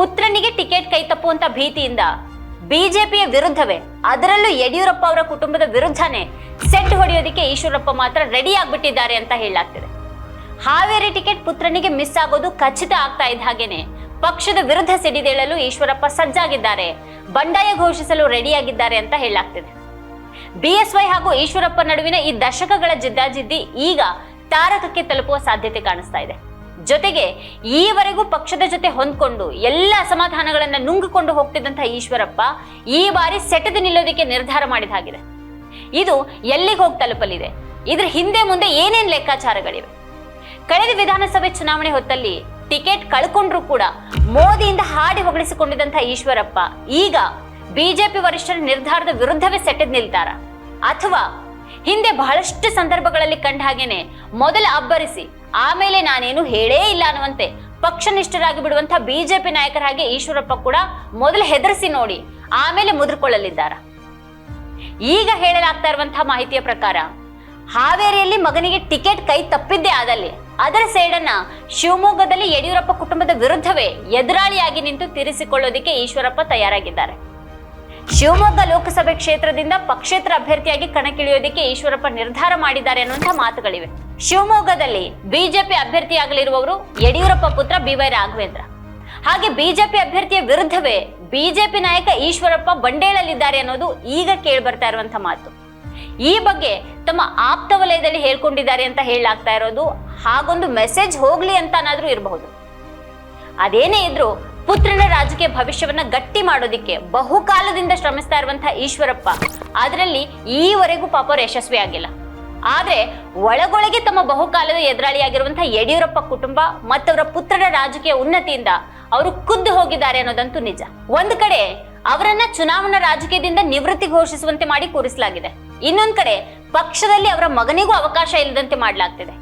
ಪುತ್ರನಿಗೆ ticket ಕೈ ತಪ್ಪುವಂತ ಭೀತಿಯಿಂದ ಬಿಜೆಪಿಯ ವಿರುದ್ಧವೇ. ಅದರಲ್ಲೂ ಯಡಿಯೂರಪ್ಪ ಅವರ ಕುಟುಂಬದ ವಿರುದ್ಧನೇ ಸೆಟ್ ಹೊಡೆಯೋದಕ್ಕೆ ಈಶ್ವರಪ್ಪ ಮಾತ್ರ ರೆಡಿ ಆಗ್ಬಿಟ್ಟಿದ್ದಾರೆ ಅಂತ ಹೇಳಲಾಗ್ತಿದೆ. ಹಾವೇರಿ ಟಿಕೆಟ್ ಪುತ್ರನಿಗೆ ಮಿಸ್ ಆಗೋದು ಖಚಿತ ಆಗ್ತಾ ಇದ್ದ ಹಾಗೇನೆ. ಪಕ್ಷದ ವಿರುದ್ಧ ಸಿಡಿದೇಳಲು ಈಶ್ವರಪ್ಪ ಸಜ್ಜಾಗಿದ್ದಾರೆ. ಬಂಡಾಯ ಘೋಷಿಸಲು ರೆಡಿಯಾಗಿದ್ದಾರೆ ಅಂತ ಹೇಳಲಾಗ್ತಿದೆ. ಬಿಎಸ್ವೈ ಹಾಗೂ ಈಶ್ವರಪ್ಪ ನಡುವಿನ ಈ ದಶಕಗಳ ಜಿದ್ದಾಜಿದ್ದಿ ಈಗ ತಾರಕಕ್ಕೆ ತಲುಪುವ ಸಾಧ್ಯತೆ ಕಾಣಿಸ್ತಾ ಇದೆ. ಜೊತೆಗೆ ಈವರೆಗೂ ಪಕ್ಷದ ಜೊತೆ ಹೊಂದ್ಕೊಂಡು ಎಲ್ಲ ಅಸಮಾಧಾನಗಳನ್ನ ನುಂಗಿಕೊಂಡು ಹೋಗ್ತಿದ್ದಂತಹ ಈಶ್ವರಪ್ಪ ಈ ಬಾರಿ ಸೆಟೆದು ನಿಲ್ಲೋದಕ್ಕೆ ನಿರ್ಧಾರ ಮಾಡಿದ ಹಾಗಿದೆ ಇದು ಎಲ್ಲಿಗೆ ಹೋಗಿ ತಲುಪಲಿದೆ? ಇದ್ರ ಹಿಂದೆ ಮುಂದೆ ಏನೇನ್ ಲೆಕ್ಕಾಚಾರಗಳಿವೆ? ಕಳೆದ ವಿಧಾನಸಭೆ ಚುನಾವಣೆ ಹೊತ್ತಲ್ಲಿ ಟಿಕೆಟ್ ಕಳ್ಕೊಂಡ್ರು ಕೂಡ ಮೋದಿಯಿಂದ ಹಾಡಿ ಹೊಗಳಿಸಿಕೊಂಡಿದ್ದಂತಹ ಈಶ್ವರಪ್ಪ ಈಗ ಬಿಜೆಪಿ ವರಿಷ್ಠರ ನಿರ್ಧಾರದ ವಿರುದ್ಧವೇ ಸೆಟೆದ್ ನಿಲ್ತಾರ? ಅಥವಾ ಹಿಂದೆ ಬಹಳಷ್ಟು ಸಂದರ್ಭಗಳಲ್ಲಿ ಕಂಡ ಹಾಗೇನೆ ಮೊದಲು ಅಬ್ಬರಿಸಿ ಆಮೇಲೆ ನಾನೇನು ಹೇಳೇ ಇಲ್ಲ ಅನ್ನುವಂತೆ ಪಕ್ಷನಿಷ್ಠರಾಗಿ ಬಿಡುವಂತಹ ಬಿಜೆಪಿ ಹಾಗೆ ಈಶ್ವರಪ್ಪ ಕೂಡ ಮೊದಲು ಹೆದರಿಸಿ ನೋಡಿ ಆಮೇಲೆ ಮುದ್ರಿಕೊಳ್ಳಲಿದ್ದಾರ? ಈಗ ಹೇಳಲಾಗ್ತಾ ಇರುವಂತಹ ಮಾಹಿತಿಯ ಪ್ರಕಾರ ಹಾವೇರಿಯಲ್ಲಿ ಮಗನಿಗೆ ಟಿಕೆಟ್ ಕೈ ತಪ್ಪಿದ್ದೇ ಆದಲ್ಲಿ ಅದರ ಸೇಡನ್ನ ಶಿವಮೊಗ್ಗದಲ್ಲಿ ಯಡಿಯೂರಪ್ಪ ಕುಟುಂಬದ ವಿರುದ್ಧವೇ ಎದುರಾಳಿಯಾಗಿ ನಿಂತು ತೀರಿಸಿಕೊಳ್ಳೋದಿಕ್ಕೆ ಈಶ್ವರಪ್ಪ ತಯಾರಾಗಿದ್ದಾರೆ. ಶಿವಮೊಗ್ಗ ಲೋಕಸಭೆ ಕ್ಷೇತ್ರದಿಂದ ಪಕ್ಷೇತರ ಅಭ್ಯರ್ಥಿಯಾಗಿ ಕಣಕ್ಕಿಳಿಯೋದಕ್ಕೆ ಈಶ್ವರಪ್ಪ ನಿರ್ಧಾರ ಮಾಡಿದ್ದಾರೆ ಅನ್ನುವಂತಹ ಮಾತುಗಳಿವೆ. ಶಿವಮೊಗ್ಗದಲ್ಲಿ ಬಿಜೆಪಿ ಅಭ್ಯರ್ಥಿಯಾಗಲಿರುವವರು ಯಡಿಯೂರಪ್ಪ ಪುತ್ರ ಬಿ ವೈ ರಾಘವೇಂದ್ರ. ಹಾಗೆ ಬಿಜೆಪಿ ಅಭ್ಯರ್ಥಿಯ ವಿರುದ್ಧವೇ ಬಿಜೆಪಿ ನಾಯಕ ಈಶ್ವರಪ್ಪ ಬಂಡೇಳಲಿದ್ದಾರೆ ಅನ್ನೋದು ಈಗ ಕೇಳಿ ಬರ್ತಾ ಇರುವಂತ ಮಾತು. ಈ ಬಗ್ಗೆ ತಮ್ಮ ಆಪ್ತ ವಲಯದಲ್ಲಿ ಹೇಳ್ಕೊಂಡಿದ್ದಾರೆ ಅಂತ ಹೇಳಲಾಗ್ತಾ ಇರೋದು ಹಾಗೊಂದು ಮೆಸೇಜ್ ಹೋಗ್ಲಿ ಅಂತನಾದ್ರೂ ಇರಬಹುದು. ಅದೇನೇ ಇದ್ರೂ ಪುತ್ರನ ರಾಜಕೀಯ ಭವಿಷ್ಯವನ್ನ ಗಟ್ಟಿ ಮಾಡೋದಿಕ್ಕೆ ಬಹುಕಾಲದಿಂದ ಶ್ರಮಿಸ್ತಾ ಇರುವಂತಹ ಈಶ್ವರಪ್ಪ. ಅದರಲ್ಲಿ ಈವರೆಗೂ ಪಾಪ ಯಶಸ್ವಿ ಆಗಿಲ್ಲ. ಆದ್ರೆ ಒಳಗೊಳಗೆ ತಮ್ಮ ಬಹುಕಾಲದ ಎದುರಾಳಿಯಾಗಿರುವಂತಹ ಯಡಿಯೂರಪ್ಪ ಕುಟುಂಬ ಮತ್ತವರ ಪುತ್ರನ ರಾಜಕೀಯ ಉನ್ನತಿಯಿಂದ ಅವರು ಖುದ್ದು ಹೋಗಿದ್ದಾರೆ ಅನ್ನೋದಂತೂ ನಿಜ. ಒಂದು ಕಡೆ ಅವರನ್ನ ಚುನಾವಣಾ ರಾಜಕೀಯದಿಂದ ನಿವೃತ್ತಿ ಘೋಷಿಸುವಂತೆ ಮಾಡಿ ಕೂರಿಸಲಾಗಿದೆ. ಇನ್ನೊಂದ್ ಕಡೆ ಪಕ್ಷದಲ್ಲಿ ಅವರ ಮಗನಿಗೂ ಅವಕಾಶ ಇಲ್ಲದಂತೆ ಮಾಡಲಾಗ್ತಿದೆ.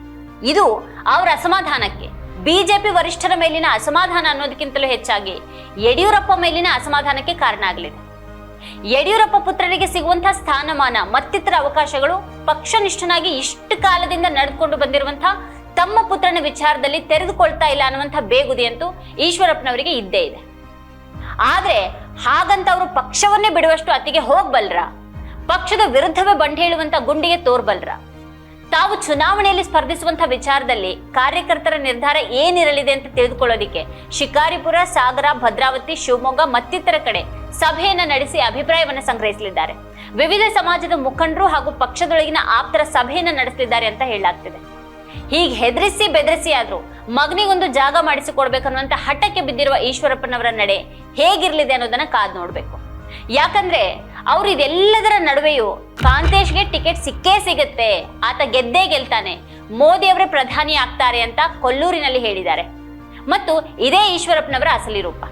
ಇದು ಅವರ ಅಸಮಾಧಾನಕ್ಕೆ. ಬಿಜೆಪಿ ವರಿಷ್ಠರ ಮೇಲಿನ ಅಸಮಾಧಾನ ಅನ್ನೋದಕ್ಕಿಂತಲೂ ಹೆಚ್ಚಾಗಿ ಯಡಿಯೂರಪ್ಪ ಮೇಲಿನ ಅಸಮಾಧಾನಕ್ಕೆ ಕಾರಣ ಆಗಲಿದೆ. ಯಡಿಯೂರಪ್ಪ ಪುತ್ರರಿಗೆ ಸಿಗುವಂತಹ ಸ್ಥಾನಮಾನ, ಮತ್ತಿತರ ಅವಕಾಶಗಳು ಪಕ್ಷನಿಷ್ಠನಾಗಿ ಇಷ್ಟು ಕಾಲದಿಂದ ನಡೆದುಕೊಂಡು ಬಂದಿರುವಂತಹ ತಮ್ಮ ಪುತ್ರನ ವಿಚಾರದಲ್ಲಿ ತೆರೆದುಕೊಳ್ತಾ ಇಲ್ಲ ಅನ್ನುವಂಥ ಬೇಗುದಿಯಂತೂ ಈಶ್ವರಪ್ಪನವರಿಗೆ ಇದ್ದೇ ಇದೆ. ಆದರೆ ಹಾಗಂತ ಅವರು ಪಕ್ಷವನ್ನೇ ಬಿಡುವಷ್ಟು ಅತಿಗೆ ಹೋಗ್ಬಲ್ರ? ಪಕ್ಷದ ವಿರುದ್ಧವೇ ಬಂಡೇಳುವಂತ ಗುಂಡಿಗೆ ತೋರ್ಬಲ್ರ? ತಾವು ಚುನಾವಣೆಯಲ್ಲಿ ಸ್ಪರ್ಧಿಸುವಂತಹ ವಿಚಾರದಲ್ಲಿ ಕಾರ್ಯಕರ್ತರ ನಿರ್ಧಾರ ಏನಿರಲಿದೆ ಅಂತ ತಿಳಿದುಕೊಳ್ಳೋದಿಕ್ಕೆ ಶಿಕಾರಿಪುರ, ಸಾಗರ, ಭದ್ರಾವತಿ, ಶಿವಮೊಗ್ಗ ಮತ್ತಿತರ ಕಡೆ ಸಭೆಯನ್ನ ನಡೆಸಿ ಅಭಿಪ್ರಾಯವನ್ನ ಸಂಗ್ರಹಿಸಲಿದ್ದಾರೆ. ವಿವಿಧ ಸಮಾಜದ ಮುಖಂಡರು ಹಾಗೂ ಪಕ್ಷದೊಳಗಿನ ಆಪ್ತರ ಸಭೆಯನ್ನ ನಡೆಸಲಿದ್ದಾರೆ ಅಂತ ಹೇಳಲಾಗ್ತಿದೆ. ಹೀಗೆ ಹೆದರಿಸಿ ಬೆದರಿಸಿ ಆದ್ರೂ ಮಗನಿಗೊಂದು ಜಾಗ ಮಾಡಿಸಿಕೊಡ್ಬೇಕನ್ನುವಂತ ಹಠಕ್ಕೆ ಬಿದ್ದಿರುವ ಈಶ್ವರಪ್ಪನವರ ನಡೆ ಹೇಗಿರ್ಲಿದೆ ಅನ್ನೋದನ್ನ ಕಾದ್ ನೋಡ್ಬೇಕು. ಯಾಕಂದ್ರೆ ಅವ್ರು ಇದೆಲ್ಲದರ ನಡುವೆಯೂ ಕಾಂತೇಶ್ಗೆ ಟಿಕೆಟ್ ಸಿಕ್ಕೇ ಸಿಗುತ್ತೆ. ಆತ ಗೆದ್ದೇ ಗೆಲ್ತಾನೆ. ಮೋದಿ ಅವರೇ ಪ್ರಧಾನಿ ಆಗ್ತಾರೆ ಅಂತ ಕೊಲ್ಲೂರಿನಲ್ಲಿ ಹೇಳಿದ್ದಾರೆ. ಮತ್ತು ಇದೇ ಈಶ್ವರಪ್ಪನವರ ಅಸಲಿ ರೂಪ.